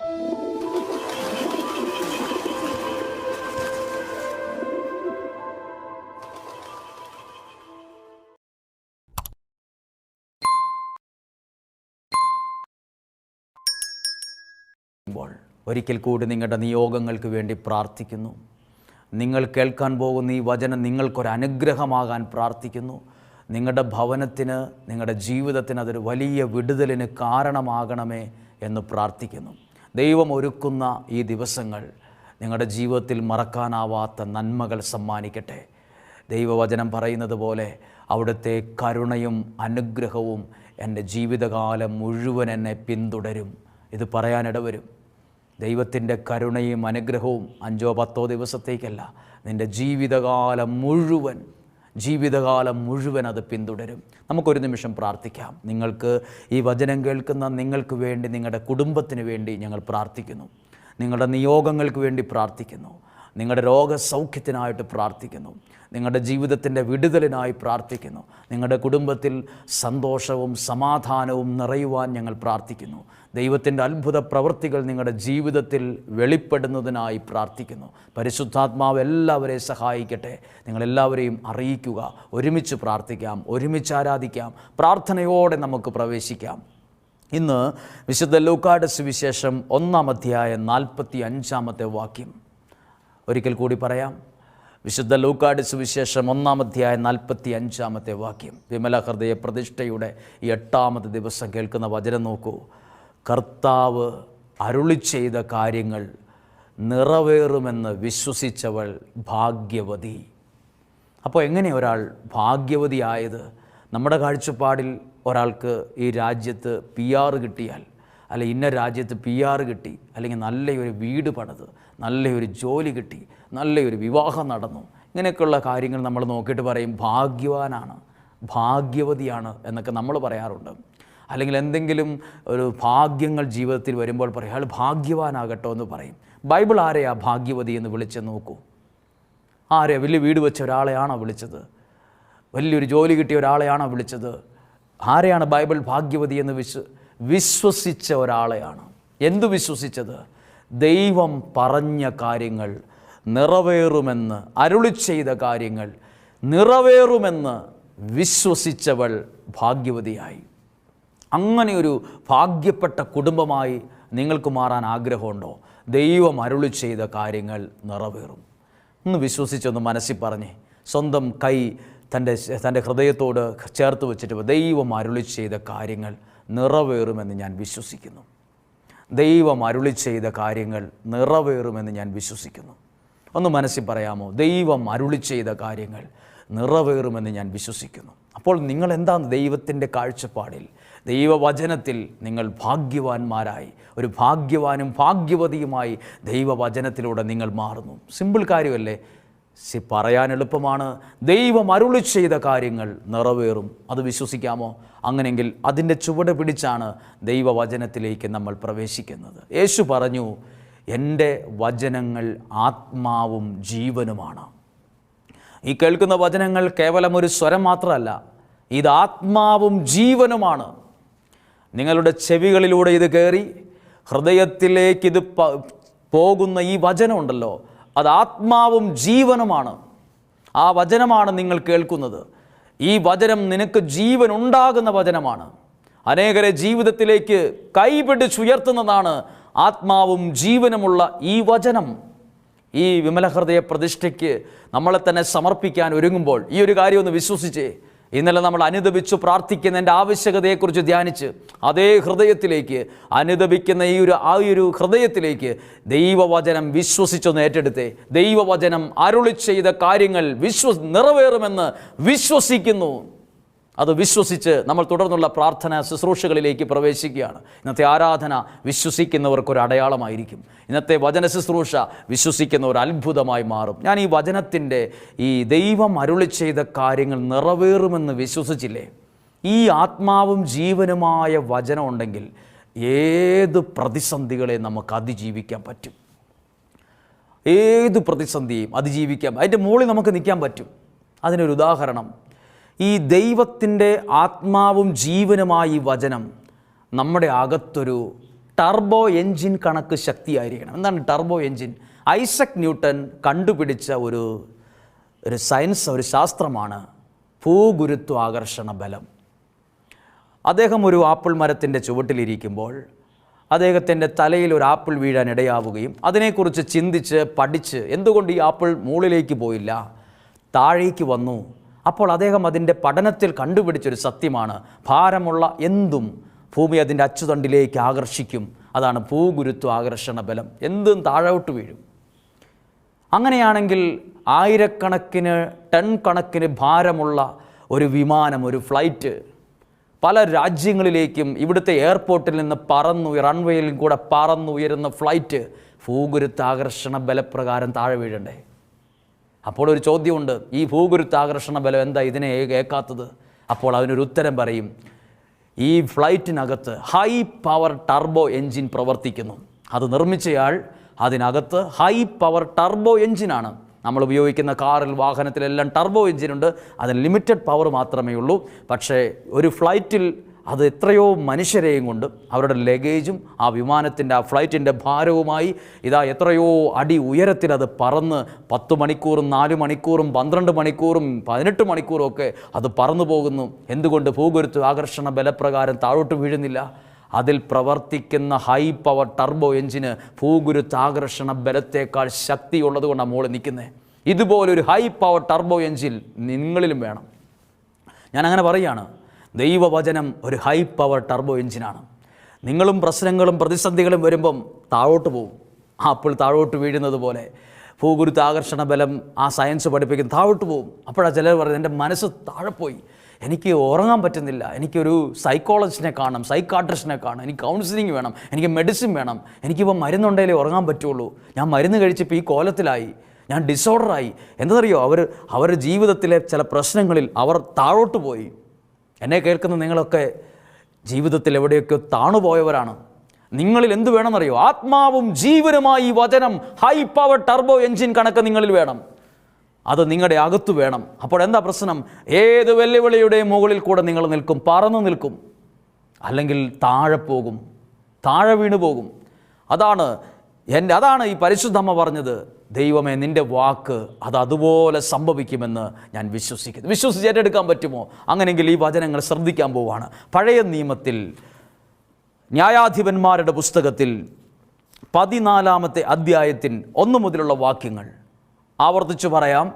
ഒരിക്കൽ കൂടി നിങ്ങളുടെ നിയോഗങ്ങൾക്ക് വേണ്ടി പ്രാർത്ഥിക്കുന്നു. നിങ്ങൾ കേൾക്കാൻ പോകുന്ന ഈ വചനം നിങ്ങൾക്കൊരു അനുഗ്രഹമാകാൻ പ്രാർത്ഥിക്കുന്നു. നിങ്ങളുടെ ഭവനത്തിന് നിങ്ങളുടെ ജീവിതത്തിന് അതൊരു വലിയ വിടുതലിന് കാരണമാകണമേ എന്ന് പ്രാർത്ഥിക്കുന്നു. ദൈവം ഒരുക്കുന്ന ഈ ദിവസങ്ങൾ നിങ്ങളുടെ ജീവിതത്തിൽ മറക്കാനാവാത്ത നന്മകൾ സമ്മാനിക്കട്ടെ. ദൈവവചനം പറയുന്നത് പോലെ അവിടുത്തെ കരുണയും അനുഗ്രഹവും എന്റെ ജീവിതകാലം മുഴുവൻ എന്നെ പിന്തുടരും. ഇത് പറയാനിടവരും ദൈവത്തിന്റെ കരുണയും അനുഗ്രഹവും അഞ്ചോ പത്തോ ദിവസത്തേക്കല്ല നിന്റെ ജീവിതകാലം മുഴുവൻ ജീവിതകാലം മുഴുവൻ അത് പിന്തുടരും. നമുക്കൊരു നിമിഷം പ്രാർത്ഥിക്കാം. നിങ്ങൾക്ക് ഈ വചനം കേൾക്കുന്ന നിങ്ങൾക്ക് വേണ്ടി നിങ്ങളുടെ കുടുംബത്തിന് വേണ്ടി ഞങ്ങൾ പ്രാർത്ഥിക്കുന്നു. നിങ്ങളുടെ നിയോഗങ്ങൾക്ക് വേണ്ടി പ്രാർത്ഥിക്കുന്നു. നിങ്ങളുടെ രോഗസൗഖ്യത്തിനായിട്ട് പ്രാർത്ഥിക്കുന്നു. നിങ്ങളുടെ ജീവിതത്തിന്റെ വിടുതലിനായി പ്രാർത്ഥിക്കുന്നു. നിങ്ങളുടെ കുടുംബത്തിൽ സന്തോഷവും സമാധാനവും നിറയുവാൻ ഞങ്ങൾ പ്രാർത്ഥിക്കുന്നു. ദൈവത്തിന്റെ അത്ഭുത പ്രവൃത്തികൾ നിങ്ങളുടെ ജീവിതത്തിൽ വെളിപ്പെടുന്നതിനായി പ്രാർത്ഥിക്കുന്നു. പരിശുദ്ധാത്മാവ് എല്ലാവരെയും സഹായിക്കട്ടെ. നിങ്ങളെല്ലാവരെയും അറിയിക്കുക. ഒരുമിച്ച് പ്രാർത്ഥിക്കാം. ഒരുമിച്ച് ആരാധിക്കാം. പ്രാർത്ഥനയോടെ നമുക്ക് പ്രവേശിക്കാം. ഇന്ന് വിശുദ്ധ ലൂക്കാട് സുവിശേഷം ഒന്നാം അധ്യായം നാൽപ്പത്തി അഞ്ചാമത്തെ വാക്യം. ഒരിക്കൽ കൂടി പറയാം. വിശുദ്ധ ലൂക്കാട് സുവിശേഷം ഒന്നാമധ്യായ നാൽപ്പത്തി അഞ്ചാമത്തെ വാക്യം. വിമല ഹൃദയ പ്രതിഷ്ഠയുടെ ഈ എട്ടാമത്തെ ദിവസം കേൾക്കുന്ന വചനം നോക്കൂ. കർത്താവ് അരുളി ചെയ്ത കാര്യങ്ങൾ നിറവേറുമെന്ന് വിശ്വസിച്ചവൾ ഭാഗ്യവതി. അപ്പോൾ എങ്ങനെ ഒരാൾ ഭാഗ്യവതിയായത്? നമ്മുടെ കാഴ്ചപ്പാടിൽ ഒരാൾക്ക് ഈ രാജ്യത്ത് പി ആറ് കിട്ടിയാൽ അല്ലെ ഇന്ന രാജ്യത്ത് പി ആറ് കിട്ടി അല്ലെങ്കിൽ നല്ലൊരു വീട് പണിത് നല്ലൊരു ജോലി കിട്ടി നല്ലൊരു വിവാഹം നടന്നു. ഇങ്ങനെയൊക്കെയുള്ള കാര്യങ്ങൾ നമ്മൾ നോക്കിയിട്ട് പറയും ഭാഗ്യവാനാണ് ഭാഗ്യവതിയാണ് എന്നൊക്കെ നമ്മൾ പറയാറുണ്ട്. അല്ലെങ്കിൽ എന്തെങ്കിലും ഒരു ഭാഗ്യങ്ങൾ ജീവിതത്തിൽ വരുമ്പോൾ പറയും അയാൾ ഭാഗ്യവാനാകട്ടോ എന്ന് പറയും. ബൈബിൾ ആരെയാ ഭാഗ്യവതി എന്ന് വിളിച്ച് നോക്കൂ. ആരെയാ വലിയ വീട് വെച്ച ഒരാളെയാണോ വിളിച്ചത്? വലിയൊരു ജോലി കിട്ടിയ ഒരാളെയാണോ വിളിച്ചത്? ആരെയാണ് ബൈബിൾ ഭാഗ്യവതി എന്ന് വിശ്വ വിശ്വസിച്ച ഒരാളെയാണ്. എന്തു വിശ്വസിച്ചത്? ദൈവം പറഞ്ഞ കാര്യങ്ങൾ നിറവേറുമെന്ന് അരുളി ചെയ്ത കാര്യങ്ങൾ നിറവേറുമെന്ന് വിശ്വസിച്ചവൾ ഭാഗ്യവതിയായി. അങ്ങനെയൊരു ഭാഗ്യപ്പെട്ട കുടുംബമായി നിങ്ങൾക്ക് മാറാൻ ആഗ്രഹമുണ്ടോ? ദൈവം അരുളി ചെയ്ത കാര്യങ്ങൾ നിറവേറും. ഒന്ന് വിശ്വസിച്ചൊന്ന് മനസ്സിൽ പറഞ്ഞ് സ്വന്തം കൈ തന്റെ തന്റെ ഹൃദയത്തോട് ചേർത്ത് വെച്ചിട്ട് ദൈവം അരുളി ചെയ്ത കാര്യങ്ങൾ നിറവേറുമെന്ന് ഞാൻ വിശ്വസിക്കുന്നു. ദൈവം അരുളി ചെയ്ത കാര്യങ്ങൾ നിറവേറുമെന്ന് ഞാൻ വിശ്വസിക്കുന്നു. ഒന്ന് മനസ്സിൽ പറയാമോ? ദൈവം അരുളി ചെയ്ത കാര്യങ്ങൾ നിറവേറുമെന്ന് ഞാൻ വിശ്വസിക്കുന്നു. അപ്പോൾ നിങ്ങൾ എന്താണ് ദൈവത്തിന്റെ കാഴ്ചപ്പാടിൽ? ദൈവവചനത്തിൽ നിങ്ങൾ ഭാഗ്യവാന്മാരായി ഒരു ഭാഗ്യവാനും ഭാഗ്യവതിയുമായി ദൈവവചനത്തിലൂടെ നിങ്ങൾ മാറുന്നു. സിമ്പിൾ കാര്യമല്ലേ? സി പറയാൻ എളുപ്പമാണ്. ദൈവം അരുളി ചെയ്ത കാര്യങ്ങൾ നിറവേറും. അത് വിശ്വസിക്കാമോ? അങ്ങനെങ്കിൽ അതിന്റെ ചുവട് പിടിച്ചാണ് ദൈവവചനത്തിലേക്ക് നമ്മൾ പ്രവേശിക്കുന്നത്. യേശു പറഞ്ഞു എന്റെ വചനങ്ങൾ ആത്മാവും ജീവനുമാണ്. ഈ കേൾക്കുന്ന വചനങ്ങൾ കേവലം ഒരു സ്വരം മാത്രമല്ല ഇത് ആത്മാവും ജീവനുമാണ്. നിങ്ങളുടെ ചെവികളിലൂടെ ഇത് കയറി ഹൃദയത്തിലേക്കിത് പോകുന്ന ഈ വചനമുണ്ടല്ലോ അത് ആത്മാവും ജീവനുമാണ്. ആ വചനമാണ് നിങ്ങൾ കേൾക്കുന്നത്. ഈ വചനം നിനക്ക് ജീവൻ ഉണ്ടാകുന്ന വചനമാണ്. അനേകരെ ജീവിതത്തിലേക്ക് കൈപിടിച്ചുയർത്തുന്നതാണ് ആത്മാവും ജീവനുമുള്ള ഈ വചനം. ഈ വിമലഹൃദയ പ്രതിഷ്ഠയ്ക്ക് നമ്മളെ തന്നെ സമർപ്പിക്കാൻ ഒരുങ്ങുമ്പോൾ ഈ ഒരു കാര്യം ഒന്ന് വിശ്വസിച്ചേ. ഇന്നലെ നമ്മൾ അനുദപിച്ചു പ്രാർത്ഥിക്കുന്നതിന്റെ ആവശ്യകതയെക്കുറിച്ച് ധ്യാനിച്ച് അതേ ഹൃദയത്തിലേക്ക് അനുദപിക്കുന്ന ഈ ഒരു ആ ഒരു ഹൃദയത്തിലേക്ക് ദൈവവചനം വിശ്വസിച്ചൊന്ന് ഏറ്റെടുത്തേ. ദൈവവചനം അരുളി ചെയ്ത കാര്യങ്ങൾ വിശ്വ നിറവേറുമെന്ന് വിശ്വസിക്കുന്നു. അത് വിശ്വസിച്ച് നമ്മൾ തുടർന്നുള്ള പ്രാർത്ഥന ശുശ്രൂഷകളിലേക്ക് പ്രവേശിക്കുകയാണ്. ഇന്നത്തെ ആരാധന വിശ്വസിക്കുന്നവർക്കൊരു അടയാളമായിരിക്കും. ഇന്നത്തെ വചന ശുശ്രൂഷ വിശ്വസിക്കുന്ന ഒരു അത്ഭുതമായി മാറും. ഞാൻ ഈ വചനത്തിന്റെ ഈ ദൈവം അരുളി ചെയ്ത കാര്യങ്ങൾ നിറവേറുമെന്ന് വിശ്വസിച്ചില്ലേ? ഈ ആത്മാവും ജീവനുമായ വചനം ഉണ്ടെങ്കിൽ ഏത് പ്രതിസന്ധികളെ നമുക്ക് അതിജീവിക്കാൻ പറ്റും? ഏത് പ്രതിസന്ധിയും അതിജീവിക്കാം അതിന്റെ മുകളിൽ നമുക്ക് നിൽക്കാൻ പറ്റും. അതിനൊരു ഉദാഹരണം ഈ ദൈവത്തിന്റെ ആത്മാവും ജീവനുമായി വചനം നമ്മുടെ അകത്തൊരു ടർബോ എൻജിൻ കണക്ക് ശക്തിയായിരിക്കണം. എന്താണ് ടർബോ എൻജിൻ ഐസക് ന്യൂട്ടൺ കണ്ടുപിടിച്ച ഒരു ഒരു സയൻസ് ഒരു ശാസ്ത്രമാണ് ഭൂഗുരുത്വാകർഷണ ബലം. അദ്ദേഹം ഒരു ആപ്പിൾ മരത്തിന്റെ ചുവട്ടിലിരിക്കുമ്പോൾ അദ്ദേഹത്തിന്റെ തലയിൽ ഒരു ആപ്പിൾ വീഴാൻ ഇടയാവുകയും അതിനെക്കുറിച്ച് ചിന്തിച്ച് പഠിച്ച് എന്തുകൊണ്ട് ഈ ആപ്പിൾ മുകളിലേക്ക് പോയില്ല താഴേക്ക് വന്നു അപ്പോൾ അദ്ദേഹം അതിന്റെ പഠനത്തിൽ കണ്ടുപിടിച്ചൊരു സത്യമാണ്. ഭാരമുള്ള എന്തും ഭൂമി അതിന്റെ അച്ചുതണ്ടിലേക്ക് ആകർഷിക്കും. അതാണ് ഭൂഗുരുത്വ ആകർഷണ ബലം. എന്തും താഴോട്ട് വീഴും. അങ്ങനെയാണെങ്കിൽ ആയിരക്കണക്കിന് ടൺ കണക്കിന് ഭാരമുള്ള ഒരു വിമാനം ഒരു ഫ്ലൈറ്റ് പല രാജ്യങ്ങളിലേക്കും ഇവിടുത്തെ എയർപോർട്ടിൽ നിന്ന് പറന്നു റൺവേയിലും കൂടെ പറന്നുയരുന്ന ഫ്ലൈറ്റ് ഭൂഗുരുത്താകർഷണ ബലപ്രകാരം താഴെ വീഴണ്ടേ? അപ്പോൾ ഒരു ചോദ്യമുണ്ട് ഈ ഭൂഗുരുത്താകർഷണ ബലം എന്താ ഇതിനെ കേൾക്കാത്തത് അപ്പോൾ അതിനൊരു ഉത്തരം പറയും ഈ ഫ്ലൈറ്റിനകത്ത് ഹൈ പവർ ടർബോ എൻജിൻ പ്രവർത്തിക്കുന്നു. അത് നിർമ്മിച്ചയാൾ അതിനകത്ത് ഹൈ പവർ ടർബോ എൻജിനാണ്. നമ്മൾ ഉപയോഗിക്കുന്ന കാറിൽ വാഹനത്തിലെല്ലാം ടർബോ എൻജിനുണ്ട്. അതിന് ലിമിറ്റഡ് പവർ മാത്രമേ ഉള്ളൂ പക്ഷേ ഒരു ഫ്ലൈറ്റിൽ അത് എത്രയോ മനുഷ്യരെയും കൊണ്ട് അവരുടെ ലഗേജും ആ വിമാനത്തിന്റെ ആ ഫ്ലൈറ്റിന്റെ ഭാരവുമായി ഇതാ എത്രയോ അടി ഉയരത്തിൽ അത് പറന്ന് പത്ത് മണിക്കൂറും നാല് മണിക്കൂറും പന്ത്രണ്ട് മണിക്കൂറും പതിനെട്ട് മണിക്കൂറും ഒക്കെ അത് പറന്നു പോകുന്നു. എന്തുകൊണ്ട് ഭൂഗുരുത്വ ആകർഷണ ബലപ്രകാരം താഴോട്ട് വീഴുന്നില്ല? അതിൽ പ്രവർത്തിക്കുന്ന ഹൈ പവർ ടർബോ എഞ്ചിന് ഭൂഗുരുത്താകർഷണ ബലത്തേക്കാൾ ശക്തിയുള്ളത് കൊണ്ടാണ് മുകളിൽ നിൽക്കുന്നത് ഇതുപോലൊരു ഹൈ പവർ ടർബോ എഞ്ചിൻ നിങ്ങളിലും വേണം. ഞാൻ അങ്ങനെ പറയുകയാണ് ദൈവവചനം ഒരു ഹൈ പവർ ടർബോ എഞ്ചിനാണ് നിങ്ങളും പ്രശ്നങ്ങളും പ്രതിസന്ധികളും വരുമ്പം താഴോട്ട് പോവും. അപ്പോൾ താഴോട്ട് വീഴുന്നത് പോലെ ഭൂഗുരുത്താകർഷണ ബലം ആ സയൻസ് പഠിപ്പിക്കുന്ന താഴോട്ട് പോവും. അപ്പോഴാണ് ചിലർ പറയുന്നത് എന്റെ മനസ്സ് താഴെപ്പോയി പോയി. എനിക്ക് ഉറങ്ങാൻ പറ്റുന്നില്ല. എനിക്കൊരു സൈക്കോളജിസ്റ്റിനെ കാണണം സൈക്കാട്രിസ്റ്റിനെ കാണണം. എനിക്ക് കൗൺസിലിംഗ് വേണം. എനിക്ക് മെഡിസിൻ വേണം. എനിക്കിപ്പോൾ മരുന്നുണ്ടെങ്കിലേ ഉറങ്ങാൻ പറ്റുള്ളൂ. ഞാൻ മരുന്ന് കഴിച്ചപ്പോൾ ഈ കോലത്തിലായി. ഞാൻ ഡിസോർഡറായി എന്തെന്നറിയോ? അവർ അവരുടെ ജീവിതത്തിലെ ചില പ്രശ്നങ്ങളിൽ അവർ താഴോട്ട് പോയി. എന്നെ കേൾക്കുന്ന നിങ്ങളൊക്കെ ജീവിതത്തിൽ എവിടെയൊക്കെ താണുപോയവരാണ്. നിങ്ങളിൽ എന്ത് വേണമെന്നറിയോ? ആത്മാവും ജീവനുമായി വചനം ഹൈ പവർ ടർബോ എൻജിൻ കണക്ക് നിങ്ങളിൽ വേണം. അത് നിങ്ങളുടെ അകത്ത് വേണം. അപ്പോൾ എന്താ പ്രശ്നം? ഏത് വെല്ലുവിളിയുടെയും മുകളിൽ കൂടെ നിങ്ങൾ നിൽക്കും? പറന്നു നിൽക്കും. അല്ലെങ്കിൽ താഴെ പോകും. താഴെ വീണു പോകും അതാണ് എന്റെ അതാണ് ഈ പരിശുദ്ധമ്മ പറഞ്ഞത് ദൈവമേ നിന്റെ വാക്ക് അത് അതുപോലെ സംഭവിക്കുമെന്ന് ഞാൻ വിശ്വസിക്കുന്നു. വിശ്വസിച്ച് ഏറ്റെടുക്കാൻ പറ്റുമോ? അങ്ങനെയെങ്കിൽ ഈ വചനങ്ങൾ ശ്രദ്ധിക്കാൻ പോവാണ്. പഴയ നിയമത്തിൽ ന്യായാധിപന്മാരുടെ പുസ്തകത്തിൽ പതിനാലാമത്തെ അധ്യായത്തിൻ ഒന്നു മുതലുള്ള വാക്യങ്ങൾ. ആവർത്തിച്ചു പറയാം.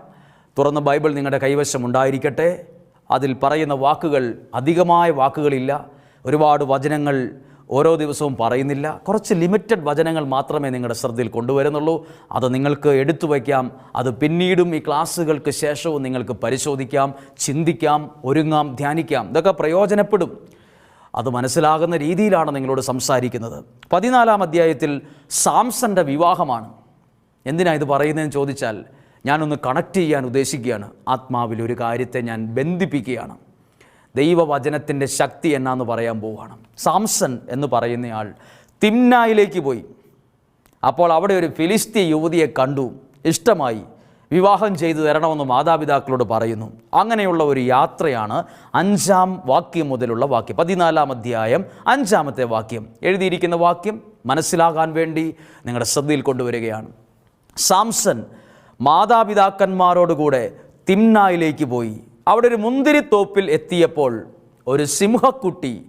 തുറന്ന ബൈബിൾ നിങ്ങളുടെ കൈവശം ഉണ്ടായിരിക്കട്ടെ. അതിൽ പറയുന്ന വാക്കുകൾ അധികമായ വാക്കുകളില്ല. ഒരുപാട് വചനങ്ങൾ ഓരോ ദിവസവും പറയുന്നില്ല. കുറച്ച് ലിമിറ്റഡ് വചനങ്ങൾ മാത്രമേ നിങ്ങളുടെ ശ്രദ്ധയിൽ കൊണ്ടുവരുന്നുള്ളൂ. അത് നിങ്ങൾക്ക് എടുത്തു വയ്ക്കാം. അത് പിന്നീടും ഈ ക്ലാസ്സുകൾക്ക് ശേഷവും നിങ്ങൾക്ക് പരിശോധിക്കാം ചിന്തിക്കാം ഒരുങ്ങാം ധ്യാനിക്കാം. ഇതൊക്കെ പ്രയോജനപ്പെടും. അത് മനസ്സിലാകുന്ന രീതിയിലാണ് നിങ്ങളോട് സംസാരിക്കുന്നത്. പതിനാലാം അധ്യായത്തിൽ സാംസന്റെ വിവാഹമാണ്. എന്തിനാണ് ഇത് പറയുന്നതെന്ന് ചോദിച്ചാൽ ഞാനൊന്ന് കണക്ട് ചെയ്യാൻ ഉദ്ദേശിക്കുകയാണ്. ആത്മാവിൽ ഒരു കാര്യത്തെ ഞാൻ ബന്ധിപ്പിക്കുകയാണ്. ദൈവവചനത്തിന്റെ ശക്തി എന്നാന്ന് പറയാൻ പോവുകയാണ്. സാംസൺ എന്ന് പറയുന്നയാൾ തിംനായിലേക്ക് പോയി. അപ്പോൾ അവിടെ ഒരു ഫിലിസ്തീ യുവതിയെ കണ്ടു. ഇഷ്ടമായി. വിവാഹം ചെയ്തു തരണമെന്ന് മാതാപിതാക്കളോട് പറയുന്നു. അങ്ങനെയുള്ള ഒരു യാത്രയാണ് അഞ്ചാം വാക്യം മുതലുള്ള വാക്യം. പതിനാലാം അധ്യായം അഞ്ചാമത്തെ വാക്യം. എഴുതിയിരിക്കുന്ന വാക്യം മനസ്സിലാകാൻ വേണ്ടി നിങ്ങളുടെ ശ്രദ്ധയിൽ കൊണ്ടുവരികയാണ്. സാംസൺ മാതാപിതാക്കന്മാരോടുകൂടെ തിംനായിലേക്ക് പോയി. അവിടെ ഒരു മുന്തിരിത്തോപ്പിൽ എത്തിയപ്പോൾ ഒരു സിംഹക്കുട്ടി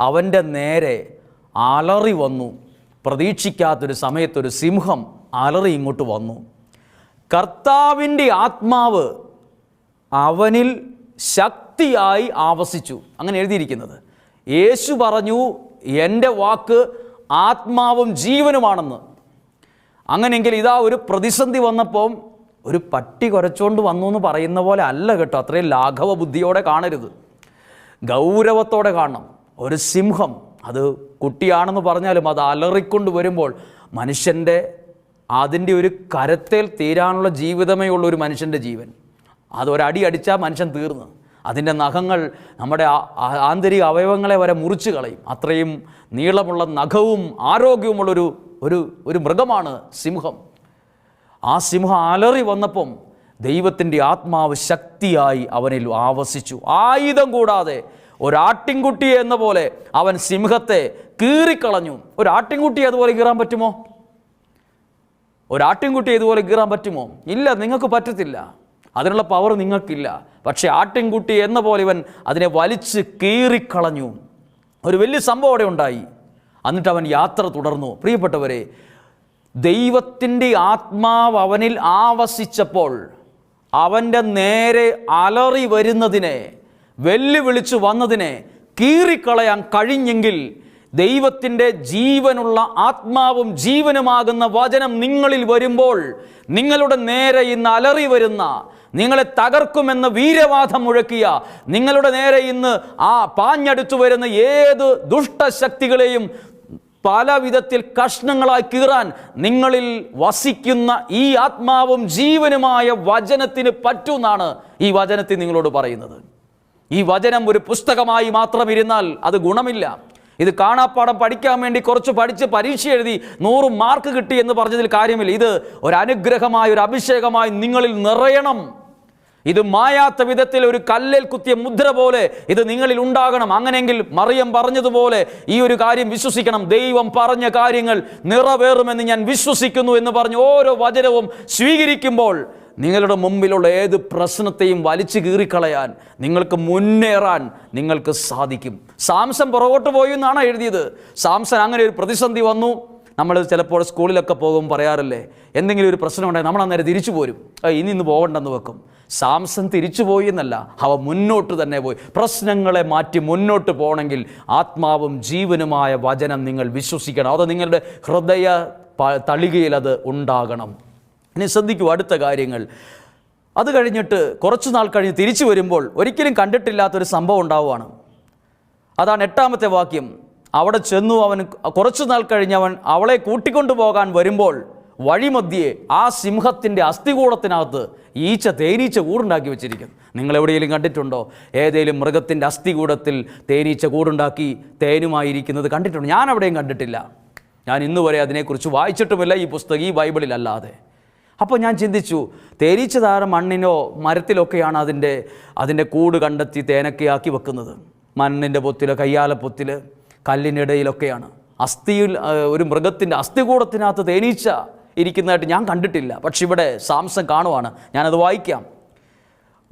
അവന്റെ നേരെ അലറി വന്നു. പ്രതീക്ഷിക്കാത്തൊരു സമയത്തൊരു സിംഹം അലറി ഇങ്ങോട്ട് വന്നു. കർത്താവിന്റെ ആത്മാവ് അവനിൽ ശക്തിയായി ആവസിച്ചു. അങ്ങനെ എഴുതിയിരിക്കുന്നത്. യേശു പറഞ്ഞു എന്റെ വാക്ക് ആത്മാവും ജീവനുമാണെന്ന്. അങ്ങനെയെങ്കിൽ ഇതാ ഒരു പ്രതിസന്ധി വന്നപ്പം ഒരു പട്ടി കുറച്ചുകൊണ്ട് വന്നു എന്ന് പറയുന്ന പോലെ അല്ല കേട്ടോ. അത്രയും ലാഘവ ബുദ്ധിയോടെ കാണരുത്. ഗൗരവത്തോടെ കാണണം. ഒരു സിംഹം അത് കുട്ടിയാണെന്ന് പറഞ്ഞാലും അത് അലറിക്കൊണ്ട് വരുമ്പോൾ മനുഷ്യന്റെ അതിന്റെ ഒരു കരത്തേൽ തീരാനുള്ള ജീവിതമേ ഉള്ളൂ ഒരു മനുഷ്യന്റെ ജീവൻ. അതൊരടി അടിച്ചാൽ മനുഷ്യൻ തീർന്ന്. അതിന്റെ നഖങ്ങൾ നമ്മുടെ ആന്തരിക അവയവങ്ങളെ വരെ മുറിച്ച് കളയും. അത്രയും നീളമുള്ള നഖവും ആരോഗ്യവുമുള്ളൊരു ഒരു ഒരു മൃഗമാണ് സിംഹം. ആ സിംഹം അലറി വന്നപ്പം ദൈവത്തിന്റെ ആത്മാവ് ശക്തിയായി അവനിൽ ആവസിച്ചു. ആയുധം കൂടാതെ ഒരാട്ടിൻകുട്ടി എന്ന പോലെ അവൻ സിംഹത്തെ കീറിക്കളഞ്ഞു. ഒരാട്ടിൻകുട്ടി അതുപോലെ കീറാൻ പറ്റുമോ? ഒരാട്ടിൻകുട്ടി ഇതുപോലെ കീറാൻ പറ്റുമോ? ഇല്ല നിങ്ങൾക്ക് പറ്റത്തില്ല. അതിനുള്ള പവർ നിങ്ങൾക്കില്ല. പക്ഷേ ആട്ടിൻകുട്ടി എന്ന പോലെ ഇവൻ അതിനെ വലിച്ച് കീറിക്കളഞ്ഞു. ഒരു വലിയ സംഭവം അവിടെ ഉണ്ടായി. എന്നിട്ട് അവൻ യാത്ര തുടർന്നു. പ്രിയപ്പെട്ടവരെ ദൈവത്തിന്റെ ആത്മാവ് അവനിൽ ആവസിച്ചപ്പോൾ അവന്റെ നേരെ അലറി വരുന്നതിനെ വെല്ലുവിളിച്ചു വന്നതിനെ കീറിക്കളയാൻ കഴിഞ്ഞെങ്കിൽ ദൈവത്തിന്റെ ജീവനുള്ള ആത്മാവും ജീവനുമാകുന്ന വചനം നിങ്ങളിൽ വരുമ്പോൾ നിങ്ങളുടെ നേരെ ഇന്ന് അലറി വരുന്ന നിങ്ങളെ തകർക്കുമെന്ന് വീരവാദം മുഴക്കിയ നിങ്ങളുടെ നേരെ ഇന്ന് ആ പാഞ്ഞടുത്തു വരുന്ന ഏത് ദുഷ്ടശക്തികളെയും പല വിധത്തിൽ കഷ്ണങ്ങളായി കീറാൻ നിങ്ങളിൽ വസിക്കുന്ന ഈ ആത്മാവും ജീവനുമായ വചനത്തിന് പറ്റുമെന്നാണ് ഈ വചനത്തിൽ നിങ്ങളോട് പറയുന്നത്. ഈ വചനം ഒരു പുസ്തകമായി മാത്രം ഇരുന്നാൽ അത് ഗുണമില്ല. ഇത് കാണാപ്പാടം പഠിക്കാൻ വേണ്ടി കുറച്ച് പഠിച്ച് പരീക്ഷ എഴുതി നൂറ് മാർക്ക് കിട്ടി എന്ന് പറഞ്ഞതിൽ കാര്യമില്ല. ഇത് ഒരു അനുഗ്രഹമായ ഒരു അഭിഷേകമായി നിങ്ങളിൽ നിറയണം. ഇത് മായാത്ത വിധത്തിൽ ഒരു കല്ലിൽ കുത്തിയ മുദ്ര പോലെ ഇത് നിങ്ങളിൽ ഉണ്ടാകണം. അങ്ങനെയെങ്കിൽ മറിയം പറഞ്ഞതുപോലെ ഈ ഒരു കാര്യം വിശ്വസിക്കണം. ദൈവം പറഞ്ഞ കാര്യങ്ങൾ നിറവേറുമെന്ന് ഞാൻ വിശ്വസിക്കുന്നു എന്ന് പറഞ്ഞ് ഓരോ വചനവും സ്വീകരിക്കുമ്പോൾ നിങ്ങളുടെ മുമ്പിലുള്ള ഏത് പ്രശ്നത്തെയും വലിച്ചു കീറിക്കളയാൻ നിങ്ങൾക്ക് മുന്നേറാൻ നിങ്ങൾക്ക് സാധിക്കും. സാംസൺ പുറകോട്ട് പോയി എന്നാണ് എഴുതിയത്. സാംസൺ അങ്ങനെ ഒരു പ്രതിസന്ധി വന്നു. നമ്മൾ ചിലപ്പോൾ സ്കൂളിലൊക്കെ പോകും പറയാറില്ലേ എന്തെങ്കിലും ഒരു പ്രശ്നം ഉണ്ടെങ്കിൽ നമ്മൾ അന്നേരം തിരിച്ചു പോരും. "ഏയ്, ഇനി ഇന്ന് പോകണ്ടെന്ന് വെക്കും. സാംസൺ തിരിച്ചു പോയി എന്നല്ല അവ മുന്നോട്ട് തന്നെ പോയി. പ്രശ്നങ്ങളെ മാറ്റി മുന്നോട്ട് പോകണമെങ്കിൽ ആത്മാവും ജീവനുമായ വചനം നിങ്ങൾ വിശ്വസിക്കണം. അത് നിങ്ങളുടെ ഹൃദയ തളികയിൽ അത് ഉണ്ടാകണം. ഇനി ശ്രദ്ധിക്കൂ അടുത്ത കാര്യങ്ങൾ. അത് കഴിഞ്ഞിട്ട് കുറച്ച് നാൾ കഴിഞ്ഞ് തിരിച്ചു വരുമ്പോൾ ഒരിക്കലും കണ്ടിട്ടില്ലാത്തൊരു സംഭവം ഉണ്ടാവുകയാണ്. അതാണ് എട്ടാമത്തെ വാക്യം. അവിടെ ചെന്നു അവൻ കുറച്ചു നാൾ കഴിഞ്ഞവൻ അവളെ കൂട്ടിക്കൊണ്ടുപോകാൻ വരുമ്പോൾ വഴിമധ്യേ ആ സിംഹത്തിന്റെ അസ്ഥികൂടത്തിനകത്ത് ഈച്ച തേനീച്ച കൂടുണ്ടാക്കി വെച്ചിരിക്കുന്നു. നിങ്ങൾ എവിടെയെങ്കിലും കണ്ടിട്ടുണ്ടോ? ഏതെങ്കിലും മൃഗത്തിന്റെ അസ്ഥികൂടത്തിൽ തേനീച്ച കൂടുണ്ടാക്കി തേനുമായിരിക്കുന്നത് കണ്ടിട്ടുണ്ട്? ഞാൻ അവിടെയും കണ്ടിട്ടില്ല. ഞാൻ ഇന്ന് വരെ അതിനെക്കുറിച്ച് വായിച്ചിട്ടുമില്ല ഈ പുസ്തകം ഈ ബൈബിളിലല്ലാതെ. അപ്പോൾ ഞാൻ ചിന്തിച്ചു തേനീച്ച താരം മണ്ണിനോ മരത്തിലൊക്കെയാണ് അതിന്റെ അതിന്റെ കൂട് കണ്ടെത്തി തേനൊക്കെ ആക്കി വെക്കുന്നത്. മണ്ണിന്റെ പൊത്തിൽ കയ്യാല പൊത്തിൽ കല്ലിനിടയിലൊക്കെയാണ്. അസ്ഥിയിൽ ഒരു മൃഗത്തിന്റെ അസ്ഥികൂടത്തിനകത്ത് തേനീച്ച ഇരിക്കുന്നതായിട്ട് ഞാൻ കണ്ടിട്ടില്ല. പക്ഷെ ഇവിടെ സാംസം കാണുവാണ്. ഞാനത് വായിക്കാം.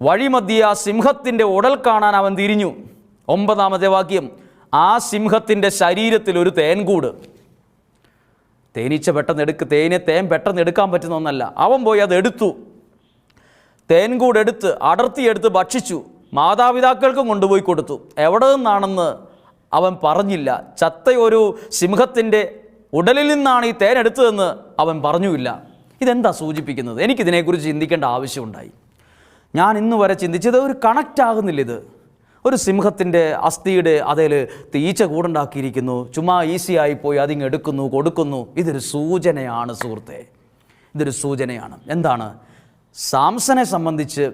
വഴിമധ്യ സിംഹത്തിന്റെ ഉടൽ കാണാൻ അവൻ തിരിഞ്ഞു. ഒമ്പതാമത്തെ വാക്യം ആ സിംഹത്തിന്റെ ശരീരത്തിൽ ഒരു തേൻകൂട്. തേനീച്ച പെട്ടെന്ന് എടുക്ക് തേനെ തേൻ പെട്ടെന്ന് എടുക്കാൻ പറ്റുന്ന ഒന്നല്ല. അവൻ പോയി അത് എടുത്തു. തേൻകൂടെടുത്ത് അടർത്തിയെടുത്ത് ഭക്ഷിച്ചു. മാതാപിതാക്കൾക്കും കൊണ്ടുപോയി കൊടുത്തു. എവിടെ നിന്നാണെന്ന് അവൻ പറഞ്ഞില്ല. ചത്ത ഒരു സിംഹത്തിന്റെ ഉടലിൽ നിന്നാണ് ഈ തേനെടുത്തതെന്ന് അവൻ പറഞ്ഞുമില്ല. ഇതെന്താ സൂചിപ്പിക്കുന്നത്? എനിക്കിതിനെക്കുറിച്ച് ചിന്തിക്കേണ്ട ആവശ്യമുണ്ടായി. ഞാൻ ഇന്ന് വരെ ചിന്തിച്ചത് ഒരു കണക്റ്റ് ആകുന്നില്ല ഇത്. ഒരു സിംഹത്തിന്റെ അസ്ഥിയുടെ അതേൽ തീച്ച കൂടുണ്ടാക്കിയിരിക്കുന്നു. ചുമ്മാ ഈസിയായി പോയി അതിങ്ങ് എടുക്കുന്നു കൊടുക്കുന്നു. ഇതൊരു സൂചനയാണ് സുഹൃത്തെ. ഇതൊരു സൂചനയാണ്. എന്താണ്? സാംസനെ സംബന്ധിച്ച്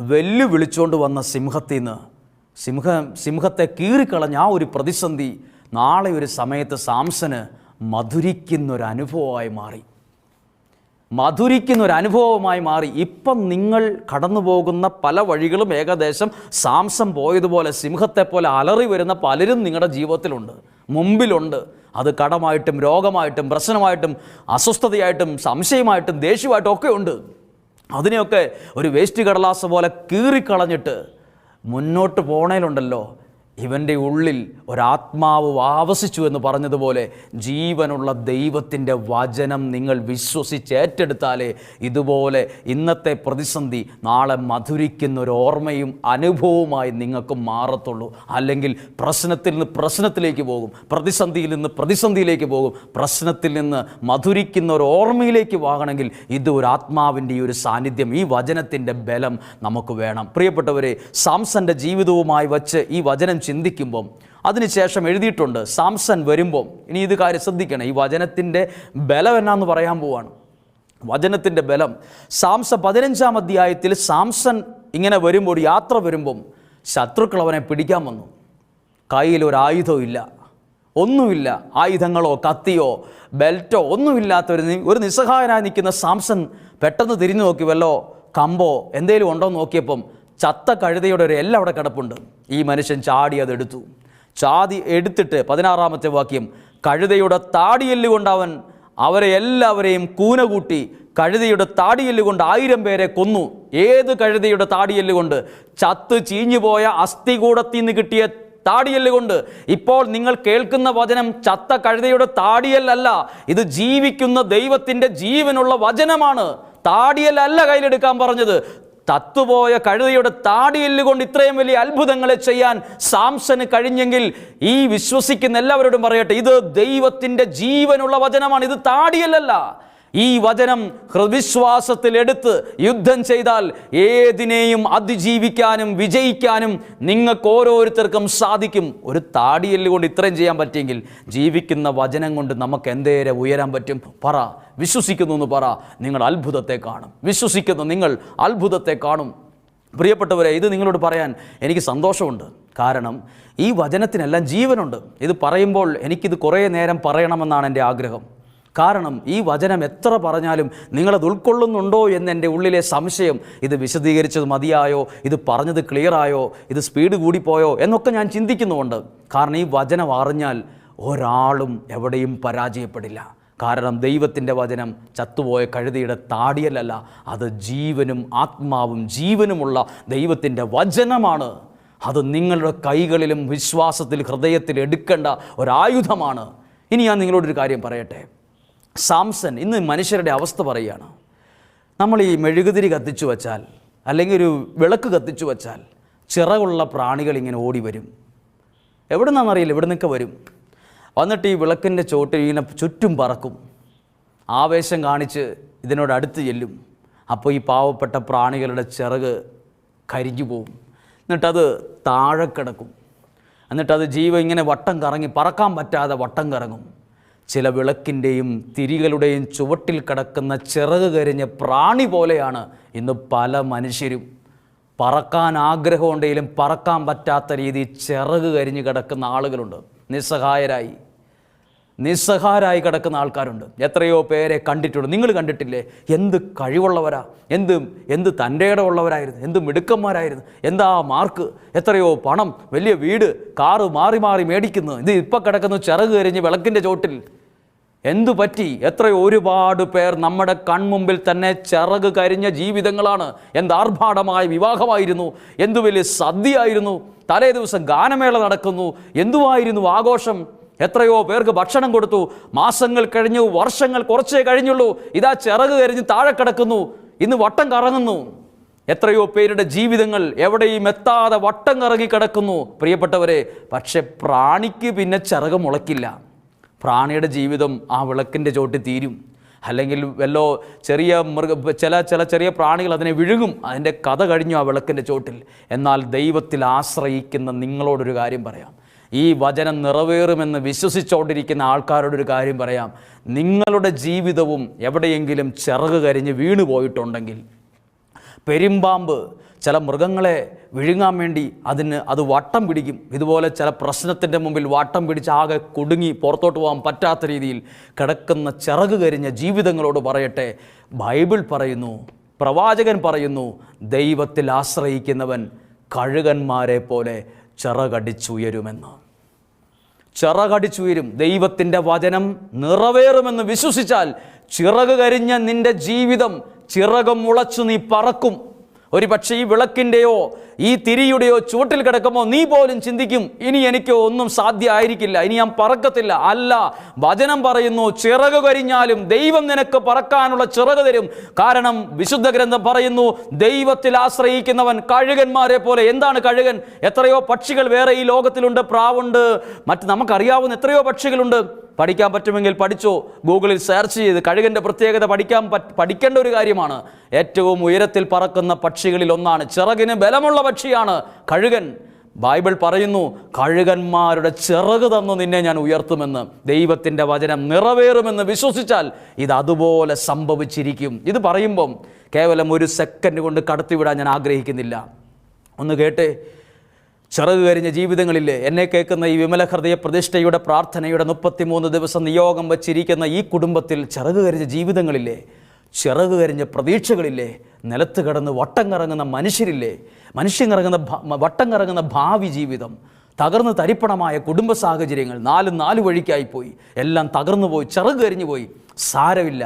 വെല്ലുവിളിച്ചുകൊണ്ട് വന്ന സിംഹത്തിൽ നിന്ന് സിംഹം സിംഹത്തെ കീറിക്കളഞ്ഞ ആ ഒരു പ്രതിസന്ധി നാളെ ഒരു സമയത്ത് സാംസന് മധുരിക്കുന്നൊരനുഭവമായി മാറി. മധുരിക്കുന്ന ഒരു അനുഭവമായി മാറി. ഇപ്പം നിങ്ങൾ കടന്നു പോകുന്ന പല വഴികളും ഏകദേശം സാംസം പോയതുപോലെ സിംഹത്തെ പോലെ അലറി വരുന്ന പലരും നിങ്ങളുടെ ജീവിതത്തിലുണ്ട്. മുമ്പിലുണ്ട്. അത് കടമായിട്ടും രോഗമായിട്ടും പ്രശ്നമായിട്ടും അസ്വസ്ഥതയായിട്ടും സംശയമായിട്ടും ദേഷ്യമായിട്ടും ഒക്കെ ഉണ്ട്. അതിനെയൊക്കെ ഒരു വേസ്റ്റ് കടലാസ് പോലെ കീറിക്കളഞ്ഞിട്ട് മുന്നോട്ട് പോണേലുണ്ടല്ലോ. ഇവന്റെ ഉള്ളിൽ ഒരാത്മാവ് ആവസിച്ചു എന്ന് പറഞ്ഞതുപോലെ ജീവനുള്ള ദൈവത്തിന്റെ വചനം നിങ്ങൾ വിശ്വസിച്ച് ഏറ്റെടുത്താലേ ഇതുപോലെ ഇന്നത്തെ പ്രതിസന്ധി നാളെ മധുരിക്കുന്ന ഒരു ഓർമ്മയും അനുഭവവുമായി നിങ്ങൾക്ക് മാറത്തുള്ളൂ. അല്ലെങ്കിൽ പ്രശ്നത്തിൽ നിന്ന് പ്രശ്നത്തിലേക്ക് പോകും പ്രതിസന്ധിയിൽ നിന്ന് പ്രതിസന്ധിയിലേക്ക് പോകും പ്രശ്നത്തിൽ നിന്ന് മധുരിക്കുന്ന ഒരു ഓർമ്മയിലേക്ക് വാങ്ങണമെങ്കിൽ ഇത് ഒരു ആത്മാവിന്റെ ഒരു സാന്നിധ്യം ഈ വചനത്തിന്റെ ബലം നമുക്ക് വേണം. പ്രിയപ്പെട്ടവരെ സാംസന്റെ ജീവിതവുമായി വച്ച് ഈ വചനം ചിന്തിക്കുമ്പം അതിനുശേഷം എഴുതിയിട്ടുണ്ട് സാംസൺ വരുമ്പം. ഇനി ഇത് കാര്യം ശ്രദ്ധിക്കണം ഈ വചനത്തിന്റെ ബലം എന്നാന്ന് പറയാൻ പോവാണ്. വചനത്തിന്റെ ബലം. സാംസ പതിനഞ്ചാം അധ്യായത്തിൽ സാംസൺ ഇങ്ങനെ വരുമ്പോൾ യാത്ര വരുമ്പം ശത്രുക്കൾ അവനെ പിടിക്കാൻ വന്നു. കയ്യിൽ ഒരു ആയുധവും ഇല്ല. ഒന്നുമില്ല. ആയുധങ്ങളോ കത്തിയോ ബെൽറ്റോ ഒന്നുമില്ലാത്ത ഒരു ഒരു നിസ്സഹായനായി നിൽക്കുന്ന സാംസൺ പെട്ടെന്ന് തിരിഞ്ഞു നോക്കി വല്ലോ കമ്പോ എന്തേലും ഉണ്ടോ? നോക്കിയപ്പം ചത്ത കഴുതയുടെ ഒരു എല്ലാം അവിടെ കിടപ്പുണ്ട്. ഈ മനുഷ്യൻ ചാടി അതെടുത്തു ചാതി എടുത്തിട്ട് പതിനാറാമത്തെ വാക്യം കഴുതയുടെ താടിയെല്ലുകൊണ്ട് അവൻ അവരെ എല്ലാവരെയും കൂന കൂട്ടി കഴുതയുടെ താടിയെല്ലുകൊണ്ട് ആയിരം പേരെ കൊന്നു. ഏത് കഴുതയുടെ താടിയല്ലുകൊണ്ട് ചത്ത് ചീഞ്ഞു ചത്ത് ചീഞ്ഞുപോയ അസ്ഥികൂടത്തിൽ നിന്ന് കിട്ടിയ താടിയല്ലുകൊണ്ട് ഇപ്പോൾ നിങ്ങൾ കേൾക്കുന്ന വചനം ചത്ത കഴുതയുടെ താടിയല്ലല്ല ഇത് ജീവിക്കുന്ന ദൈവത്തിന്റെ ജീവനുള്ള വചനമാണ്. താടിയല്ലല്ല കയ്യിലെടുക്കാൻ പറഞ്ഞത്. തത്തുപോയ കഴുതയുടെ താടിയെല്ലുകൊണ്ട് ഇത്രയും വലിയ അത്ഭുതങ്ങളെ ചെയ്യാൻ സാംസന് കഴിഞ്ഞെങ്കിൽ ഈ വിശ്വസിക്കുന്ന എല്ലാവരോടും പറയട്ടെ ഇത് ദൈവത്തിന്റെ ജീവനുള്ള വചനമാണ് ഇത് താടിയല്ലല്ല. ഈ വചനം ഹൃവിശ്വാസത്തിൽ എടുത്ത് യുദ്ധം ചെയ്താൽ ഏതിനെയും അതിജീവിക്കാനും വിജയിക്കാനും നിങ്ങൾക്ക് ഓരോരുത്തർക്കും സാധിക്കും. ഒരു താടിയല്ല് കൊണ്ട് ഇത്രയും ചെയ്യാൻ പറ്റിയെങ്കിൽ ജീവിക്കുന്ന വചനം കൊണ്ട് നമുക്ക് എന്തേരെ ഉയരാൻ പറ്റും? പറ. വിശ്വസിക്കുന്നു എന്ന് പറ. നിങ്ങൾ അത്ഭുതത്തെ കാണും. വിശ്വസിക്കുന്ന നിങ്ങൾ അത്ഭുതത്തെ കാണും. പ്രിയപ്പെട്ടവരെ ഇത് നിങ്ങളോട് പറയാൻ എനിക്ക് സന്തോഷമുണ്ട്. കാരണം ഈ വചനത്തിനെല്ലാം ജീവനുണ്ട്. ഇത് പറയുമ്പോൾ എനിക്കിത് കുറേ നേരം പറയണമെന്നാണ് എന്റെ ആഗ്രഹം. കാരണം ഈ വചനം എത്ര പറഞ്ഞാലും നിങ്ങളത് ഉൾക്കൊള്ളുന്നുണ്ടോ എന്ന് എന്റെ ഉള്ളിലെ സംശയം ഇത് വിശദീകരിച്ചത് മതിയായോ? ഇത് പറഞ്ഞത് ക്ലിയറായോ ഇത് സ്പീഡ് കൂടിപ്പോയോ? എന്നൊക്കെ ഞാൻ ചിന്തിക്കുന്നുമുണ്ട്. കാരണം ഈ വചനം അറിഞ്ഞാൽ ഒരാളും എവിടെയും പരാജയപ്പെടില്ല. കാരണം ദൈവത്തിന്റെ വചനം ചത്തുപോയ കഴുതിയുടെ താടിയലല്ല അത് ജീവനും ആത്മാവും ജീവനുമുള്ള ദൈവത്തിന്റെ വചനമാണ്. അത് നിങ്ങളുടെ കൈകളിലും വിശ്വാസത്തിൽ ഹൃദയത്തിൽ എടുക്കേണ്ട ഒരായുധമാണ്. ഇനി ഞാൻ നിങ്ങളോടൊരു കാര്യം പറയട്ടെ. സാംസൺ ഇന്ന് മനുഷ്യരുടെ അവസ്ഥ പറയുകയാണ്. നമ്മൾ ഈ മെഴുകുതിരി കത്തിച്ചു വച്ചാൽ അല്ലെങ്കിൽ ഒരു വിളക്ക് കത്തിച്ചു വച്ചാൽ ചിറകുള്ള പ്രാണികൾ ഇങ്ങനെ ഓടി വരും. എവിടെ നിന്നാണെന്നറിയില്ല ഇവിടെ നിന്നൊക്കെ വരും. വന്നിട്ട് ഈ വിളക്കിന്റെ ചോട്ടിൽ ഇങ്ങനെ ചുറ്റും പറക്കും. ആവേശം കാണിച്ച് ഇതിനോട് അടുത്ത് ചെല്ലും. അപ്പോൾ ഈ പാവപ്പെട്ട പ്രാണികളുടെ ചിറക് കരിഞ്ഞു പോവും. എന്നിട്ടത് താഴെ കിടക്കും. എന്നിട്ടത് ജീവ ഇങ്ങനെ വട്ടം കറങ്ങി പറക്കാൻ പറ്റാതെ വട്ടം കറങ്ങും. ചില വിളക്കിന്റെയും തിരികളുടെയും ചുവട്ടിൽ കിടക്കുന്ന ചിറക് കരിഞ്ഞ പ്രാണി പോലെയാണ് ഇന്ന് പല മനുഷ്യരും. പറക്കാൻ ആഗ്രഹമുണ്ടെങ്കിലും പറക്കാൻ പറ്റാത്ത രീതിയിൽ ചിറക് കരിഞ്ഞ് കിടക്കുന്ന ആളുകളുണ്ട്. നിസ്സഹായരായി. നിസ്സഹാരായി കിടക്കുന്ന ആൾക്കാരുണ്ട്. എത്രയോ പേരെ കണ്ടിട്ടുണ്ട്. നിങ്ങൾ കണ്ടിട്ടില്ലേ? എന്ത് കഴിവുള്ളവരാ? എന്ത് എന്ത് തന്റെ ഉള്ളവരായിരുന്നു? എന്ത് മിടുക്കന്മാരായിരുന്നു? എന്താ മാർക്ക്? എത്രയോ പണം വലിയ വീട് കാറ് മാറി മാറി മേടിക്കുന്നു. ഇത് ഇപ്പം കിടക്കുന്നു ചിറക് കരിഞ്ഞ് വിളക്കിന്റെ ചോട്ടിൽ. എന്തു പറ്റി? എത്രയോ ഒരുപാട് പേർ നമ്മുടെ കൺമുമ്പിൽ തന്നെ ചിറക് കരിഞ്ഞ ജീവിതങ്ങളാണ്. എന്താർഭാടമായ വിവാഹമായിരുന്നു. എന്തു വലിയ സദ്യയായിരുന്നു. തലേ ദിവസം ഗാനമേള നടക്കുന്നു. എന്തുമായിരുന്നു ആഘോഷം? എത്രയോ പേർക്ക് ഭക്ഷണം കൊടുത്തു. മാസങ്ങൾ കഴിഞ്ഞു വർഷങ്ങൾ കുറച്ചേ കഴിഞ്ഞുള്ളൂ. ഇതാ ചിറക് കരിഞ്ഞ് താഴെ കിടക്കുന്നു. ഇന്ന് വട്ടം കറങ്ങുന്നു. എത്രയോ പേരുടെ ജീവിതങ്ങൾ എവിടെയും എത്താതെ വട്ടം കറങ്ങി കിടക്കുന്നു. പ്രിയപ്പെട്ടവരെ പക്ഷെ പ്രാണിക്ക് പിന്നെ ചിറക് മുളയ്ക്കില്ല. പ്രാണിയുടെ ജീവിതം ആ വിളക്കിന്റെ ചോട്ടിൽ തീരും. അല്ലെങ്കിൽ വല്ലോ ചെറിയ മൃഗ ചില ചില ചെറിയ പ്രാണികൾ അതിനെ വിഴുങ്ങും. അതിന്റെ കഥ കഴിഞ്ഞു ആ വിളക്കിന്റെ ചോട്ടിൽ. എന്നാൽ ദൈവത്തിൽ ആശ്രയിക്കുന്ന നിങ്ങളോടൊരു കാര്യം പറയാം. ഈ വചനം നിറവേറുമെന്ന് വിശ്വസിച്ചുകൊണ്ടിരിക്കുന്ന ആൾക്കാരോട് ഒരു കാര്യം പറയാം. നിങ്ങളുടെ ജീവിതവും എവിടെയെങ്കിലും ചിറക് കരിഞ്ഞ് വീണു പോയിട്ടുണ്ടെങ്കിൽ പെരുമ്പാമ്പ് ചില മൃഗങ്ങളെ വിഴുങ്ങാൻ വേണ്ടി അതിന് അത് വട്ടം പിടിക്കും. ഇതുപോലെ ചില പ്രശ്നത്തിന്റെ മുമ്പിൽ വട്ടം പിടിച്ച് ആകെ കുടുങ്ങി പുറത്തോട്ട് പോകാൻ പറ്റാത്ത രീതിയിൽ കിടക്കുന്ന ചിറക് കരിഞ്ഞ ജീവിതങ്ങളോട് പറയട്ടെ. ബൈബിൾ പറയുന്നു പ്രവാചകൻ പറയുന്നു ദൈവത്തിൽ ആശ്രയിക്കുന്നവൻ കഴുകന്മാരെ പോലെ ചിറകടിച്ചുയരുമെന്ന്. ചിറകടിച്ചുയരും. ദൈവത്തിന്റെ വചനം നിറവേറുമെന്ന് വിശ്വസിച്ചാൽ ചിറക് കരിഞ്ഞ നിന്റെ ജീവിതം ചിറകം മുളച്ചു നീ പറക്കും. ഒരു പക്ഷേ ഈ വിളക്കിന്റെയോ ഈ തിരിയുടെയോ ചുവട്ടിൽ കിടക്കുമ്പോൾ നീ പോലും ചിന്തിക്കും ഇനി എനിക്ക് ഒന്നും സാധ്യമായിരിക്കില്ല ഇനി ഞാൻ പറക്കത്തില്ല. അല്ല വചനം പറയുന്നു ചിറക് കരിഞ്ഞാലും ദൈവം നിനക്ക് പറക്കാനുള്ള ചിറക് തരും. കാരണം വിശുദ്ധ ഗ്രന്ഥം പറയുന്നു ദൈവത്തിൽ ആശ്രയിക്കുന്നവൻ കഴുകന്മാരെ പോലെ. എന്താണ് കഴുകൻ? എത്രയോ പക്ഷികൾ വേറെ ഈ ലോകത്തിലുണ്ട് പ്രാവുണ്ട്. മറ്റ് നമുക്കറിയാവുന്ന എത്രയോ പക്ഷികളുണ്ട്. പഠിക്കാൻ പറ്റുമെങ്കിൽ പഠിച്ചോ. ഗൂഗിളിൽ സെർച്ച് ചെയ്ത് കഴുകന്റെ പ്രത്യേകത പഠിക്കാൻ പഠിക്കേണ്ട ഒരു കാര്യമാണ്. ഏറ്റവും ഉയരത്തിൽ പറക്കുന്ന പക്ഷികളിൽ ഒന്നാണ് ചിറകിന് ബലമുള്ള പക്ഷിയാണ് കഴുകൻ. ബൈബിൾ പറയുന്നു കഴുകന്മാരുടെ ചിറക് തന്നു നിന്നെ ഞാൻ ഉയർത്തുമെന്ന്. ദൈവത്തിന്റെ വചനം നിറവേറുമെന്ന് വിശ്വസിച്ചാൽ ഇത് അതുപോലെ സംഭവിച്ചിരിക്കും. ഇത് പറയുമ്പം കേവലം ഒരു സെക്കൻഡ് കൊണ്ട് കടത്തിവിടാൻ ഞാൻ ആഗ്രഹിക്കുന്നില്ല. ഒന്ന് കേട്ടേ. ചിറക് കഴിഞ്ഞ ജീവിതങ്ങളില്ലേ എന്നെ കേൾക്കുന്ന ഈ വിമല ഹൃദയ പ്രതിഷ്ഠയുടെ പ്രാർത്ഥനയുടെ മുപ്പത്തിമൂന്ന് ദിവസം നിയോഗം വച്ചിരിക്കുന്ന ഈ കുടുംബത്തിൽ ചെറുതു കഴിഞ്ഞ ജീവിതങ്ങളില്ലേ ചിറക് കരിഞ്ഞ പ്രതീക്ഷകളില്ലേ നിലത്ത് കിടന്ന് വട്ടം കറങ്ങുന്ന മനുഷ്യരില്ലേ മനുഷ്യൻ കറങ്ങുന്ന വട്ടം കറങ്ങുന്ന ഭാവി ജീവിതം തകർന്ന് തരിപ്പണമായ കുടുംബ സാഹചര്യങ്ങൾ നാല് നാല് വഴിക്കായി പോയി. എല്ലാം തകർന്നു പോയി ചിറക് കരിഞ്ഞു പോയി. സാരമില്ല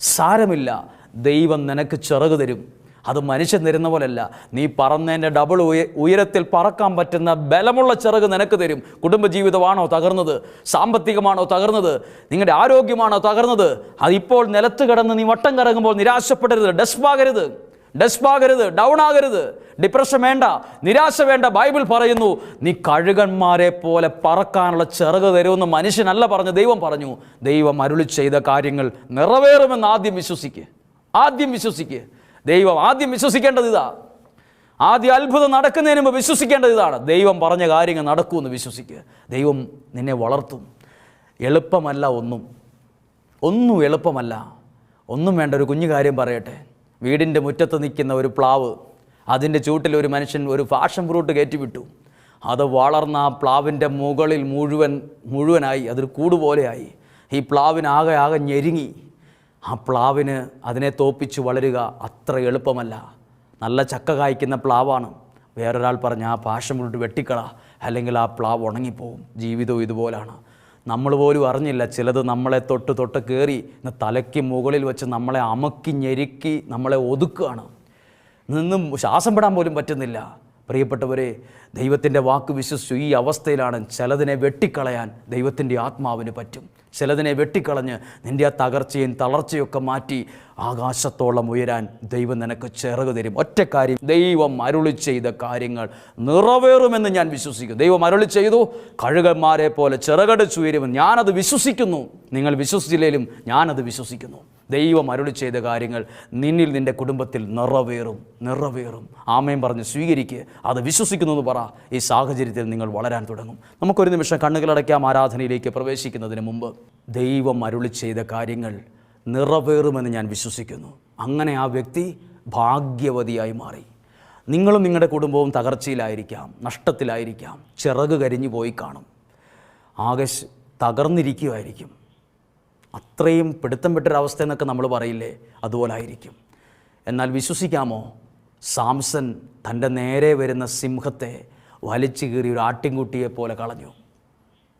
സാരമില്ല. ദൈവം നിനക്ക് ചിറക് തരും. അത് മനുഷ്യൻ തരുന്ന പോലെയല്ല. നീ പറന്നതിന്റെ ഡബിൾ ഉയ ഉയരത്തിൽ പറക്കാൻ പറ്റുന്ന ബലമുള്ള ചിറക് നിനക്ക് തരും. കുടുംബജീവിതമാണോ തകർന്നത്? സാമ്പത്തികമാണോ തകർന്നത്? നിങ്ങളുടെ ആരോഗ്യമാണോ തകർന്നത്? അതിപ്പോൾ നിലത്ത് കിടന്ന് നീ വട്ടം കറങ്ങുമ്പോൾ നിരാശപ്പെടരുത്. ഡെസ്പാകരുത്. ഡെസ്പാകരുത്. ഡൗൺ ആകരുത്. ഡിപ്രഷൻ വേണ്ട. നിരാശ വേണ്ട. ബൈബിൾ പറയുന്നു നീ കഴുകന്മാരെ പോലെ പറക്കാനുള്ള ചിറക് തരുമെന്ന് മനുഷ്യനല്ല പറഞ്ഞു. ദൈവം പറഞ്ഞു ദൈവം അരുളി ചെയ്ത കാര്യങ്ങൾ നിറവേറുമെന്ന് ആദ്യം വിശ്വസിക്കുക ആദ്യം വിശ്വസിക്കുക ദൈവം ആദ്യം വിശ്വസിക്കേണ്ടത് ഇതാ. ആദ്യം അത്ഭുതം നടക്കുന്നതിന് മുമ്പ് വിശ്വസിക്കേണ്ടത് ഇതാണ്. ദൈവം പറഞ്ഞ കാര്യങ്ങൾ നടക്കുമെന്ന് വിശ്വസിക്കുക. ദൈവം നിന്നെ വളർത്തും. എളുപ്പമല്ല ഒന്നും. ഒന്നും എളുപ്പമല്ല. ഒന്നും വേണ്ട ഒരു കുഞ്ഞു കാര്യം പറയട്ടെ. വീടിന്റെ മുറ്റത്ത് നിൽക്കുന്ന ഒരു പ്ലാവ് അതിന്റെ ചൂട്ടിൽ ഒരു മനുഷ്യൻ ഒരു ഫാഷൻ ഫ്രൂട്ട് കയറ്റിവിട്ടു. അത് വളർന്ന ആ പ്ലാവിന്റെ മുകളിൽ മുഴുവൻ മുഴുവനായി അതൊരു കൂടുപോലെയായി. ഈ പ്ലാവിനാകെ ആകെ ഞെരുങ്ങി. ആ പ്ലാവിന് അതിനെ തോപ്പിച്ച് വളരുക അത്ര എളുപ്പമല്ല. നല്ല ചക്ക കായ്ക്കുന്ന പ്ലാവാണ്. വേറൊരാൾ പറഞ്ഞ ആ പാഷം ഫ്രൂട്ട് വെട്ടിക്കള അല്ലെങ്കിൽ ആ പ്ലാവ് ഉണങ്ങിപ്പോവും. ജീവിതവും ഇതുപോലാണ്. നമ്മൾ പോലും അറിഞ്ഞില്ല ചിലത് നമ്മളെ തൊട്ട് തൊട്ട് കയറി ഇന്ന് തലയ്ക്ക് മുകളിൽ വെച്ച് നമ്മളെ അമക്കി ഞെരുക്കി നമ്മളെ ഒതുക്കുകയാണ്. നിന്നും ശ്വാസം പെടാൻ പോലും പറ്റുന്നില്ല. പ്രിയപ്പെട്ടവരെ ദൈവത്തിന്റെ വാക്ക് വിശ്വസിച്ചു ഈ അവസ്ഥയിലാണ് ചിലതിനെ വെട്ടിക്കളയാൻ ദൈവത്തിന്റെ ആത്മാവിന് പറ്റും. ചിലതിനെ വെട്ടിക്കളഞ്ഞ് നിന്റെ ആ തകർച്ചയും തളർച്ചയൊക്കെ മാറ്റി ആകാശത്തോളം ഉയരാൻ ദൈവം നിനക്ക് ചിറക് തരും. ഒറ്റ കാര്യം ദൈവം അരുളി ചെയ്ത കാര്യങ്ങൾ നിറവേറുമെന്ന് ഞാൻ വിശ്വസിക്കുന്നു. ദൈവം അരുളി ചെയ്തു കഴുകന്മാരെ പോലെ ചിറകടിച്ചു ഉയരുമെന്ന് ഞാനത് വിശ്വസിക്കുന്നു. നിങ്ങൾ വിശ്വസിച്ചില്ലെങ്കിലും ഞാനത് വിശ്വസിക്കുന്നു. ദൈവം അരുളി ചെയ്ത കാര്യങ്ങൾ നിന്നിൽ നിന്റെ കുടുംബത്തിൽ നിറവേറും നിറവേറും. ആമയും പറഞ്ഞ് സ്വീകരിക്കുക അത് വിശ്വസിക്കുന്നു പറ. ഈ സാഹചര്യത്തിൽ നിങ്ങൾ വളരാൻ തുടങ്ങും. നമുക്കൊരു നിമിഷം കണ്ണുകളടയ്ക്കാം. ആരാധനയിലേക്ക് പ്രവേശിക്കുന്നതിന് മുമ്പ് ദൈവം അരുളി ചെയ്ത കാര്യങ്ങൾ നിറവേറുമെന്ന് ഞാൻ വിശ്വസിക്കുന്നു. അങ്ങനെ ആ വ്യക്തി ഭാഗ്യവതിയായി മാറി. നിങ്ങളും നിങ്ങളുടെ കുടുംബവും തകർച്ചയിലായിരിക്കാം നഷ്ടത്തിലായിരിക്കാം ചിറക് കരിഞ്ഞു പോയി കാണും. ആകെ തകർന്നിരിക്കുമായിരിക്കും അത്രയും പിടുത്തം പെട്ടൊരവസ്ഥ എന്നൊക്കെ നമ്മൾ പറയില്ലേ അതുപോലെ ആയിരിക്കും എന്നാൽ വിശ്വസിക്കാമോ? സാംസൺ തന്റെ നേരെ വരുന്ന സിംഹത്തെ വലിച്ചു കീറി ഒരു ആട്ടിൻകുട്ടിയെ പോലെ കളഞ്ഞു.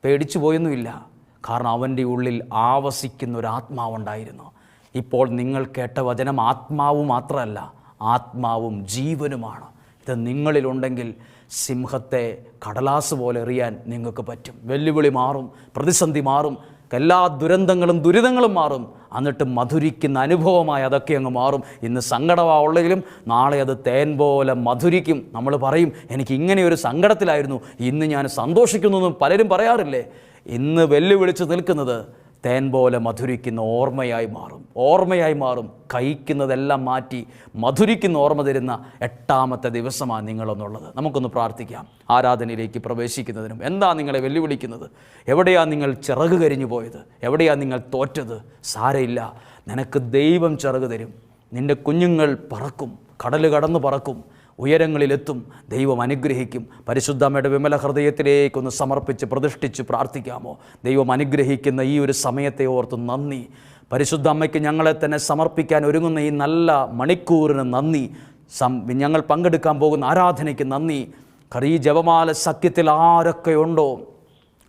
പേടിച്ചു പോയൊന്നുമില്ല. കാരണം അവന്റെ ഉള്ളിൽ ആവസിക്കുന്ന ഒരു ആത്മാവുണ്ടായിരുന്നു ഇപ്പോൾ നിങ്ങൾ കേട്ട വചനം ആത്മാവ് മാത്രമല്ല ആത്മാവും ജീവനുമാണ്. ഇത് നിങ്ങളിലുണ്ടെങ്കിൽ സിംഹത്തെ കടലാസ് പോലെ എറിയാൻ നിങ്ങൾക്ക് പറ്റും. വെല്ലുവിളി മാറും പ്രതിസന്ധി മാറും. എല്ലാ ദുരന്തങ്ങളും ദുരിതങ്ങളും മാറും. എന്നിട്ട് മധുരിക്കുന്ന അനുഭവമായി അതൊക്കെ അങ്ങ് മാറും. ഇന്ന് സങ്കടമാ ഉള്ളെങ്കിലും നാളെ അത് തേൻ പോലെ മധുരിക്കും. നമ്മൾ പറയും എനിക്ക് ഇങ്ങനെ ഒരു സങ്കടത്തിലായിരുന്നു. ഇന്ന് ഞാൻ സന്തോഷിക്കുന്നു എന്ന് പലരും പറയാറില്ലേ? ഇന്ന് വെല്ലുവിളിച്ച് നിൽക്കുന്നത് തേൻ പോലെ മധുരിക്കുന്ന ഓർമ്മയായി മാറും. ഓർമ്മയായി മാറും. കഴിക്കുന്നതെല്ലാം മാറ്റി മധുരിക്കുന്ന ഓർമ്മ തരുന്ന എട്ടാമത്തെ ദിവസമാണ് നിങ്ങളെന്നുള്ളത്. നമുക്കൊന്ന് പ്രാർത്ഥിക്കാം. ആരാധനയിലേക്ക് പ്രവേശിക്കുന്നതിനും എന്താ നിങ്ങളെ വെല്ലുവിളിക്കുന്നത്? എവിടെയാണ് നിങ്ങൾ ചിറക് കരിഞ്ഞു പോയത്? എവിടെയാണ് നിങ്ങൾ തോറ്റത്? സാരയില്ല നിനക്ക് ദൈവം ചിറക് തരും. നിന്റെ കുഞ്ഞുങ്ങൾ പറക്കും. കടൽ കടന്നു പറക്കും. ഉയരങ്ങളിലെത്തും. ദൈവം അനുഗ്രഹിക്കും. പരിശുദ്ധമ്മയുടെ വിമല ഹൃദയത്തിലേക്കൊന്ന് സമർപ്പിച്ച് പ്രതിഷ്ഠിച്ച് പ്രാർത്ഥിക്കാമോ? ദൈവം അനുഗ്രഹിക്കുന്ന ഈ ഒരു സമയത്തെ ഓർത്ത് നന്ദി. പരിശുദ്ധ അമ്മയ്ക്ക് ഞങ്ങളെ തന്നെ സമർപ്പിക്കാൻ ഒരുങ്ങുന്ന ഈ നല്ല മണിക്കൂറിന് നന്ദി. സം ഞങ്ങൾ പങ്കെടുക്കാൻ പോകുന്ന ആരാധനയ്ക്ക് നന്ദി. കറി ജപമാല സഖ്യത്തിൽ ആരൊക്കെയുണ്ടോ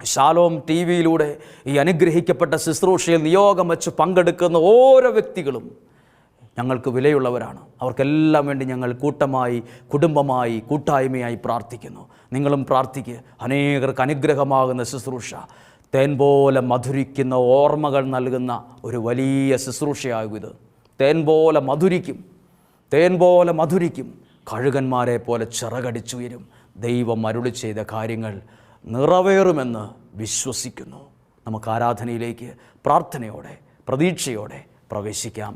ശാലോം ടി വിയിലൂടെ ഈ അനുഗ്രഹിക്കപ്പെട്ട ശുശ്രൂഷയിൽ നിയോഗം വെച്ച് പങ്കെടുക്കുന്ന ഓരോ വ്യക്തികളും ഞങ്ങൾക്ക് വിലയുള്ളവരാണ്. അവർക്കെല്ലാം വേണ്ടി ഞങ്ങൾ കൂട്ടമായി കുടുംബമായി കൂട്ടായ്മയായി പ്രാർത്ഥിക്കുന്നു. നിങ്ങളും പ്രാർത്ഥിക്കുക അനേകർക്ക് അനുഗ്രഹമാകുന്ന ശുശ്രൂഷ. തേൻ പോലെ മധുരിക്കുന്ന ഓർമ്മകൾ നൽകുന്ന ഒരു വലിയ ശുശ്രൂഷയാകും ഇത് തേൻ പോലെ മധുരിക്കും. തേൻ പോലെ മധുരിക്കും. കഴുകന്മാരെ പോലെ ചിറകടിച്ചുയരും. ദൈവം അരുളി ചെയ്ത കാര്യങ്ങൾ നിറവേറുമെന്ന് വിശ്വസിക്കുന്നു. നമുക്ക് ആരാധനയിലേക്ക് പ്രാർത്ഥനയോടെ പ്രതീക്ഷയോടെ പ്രവേശിക്കാം.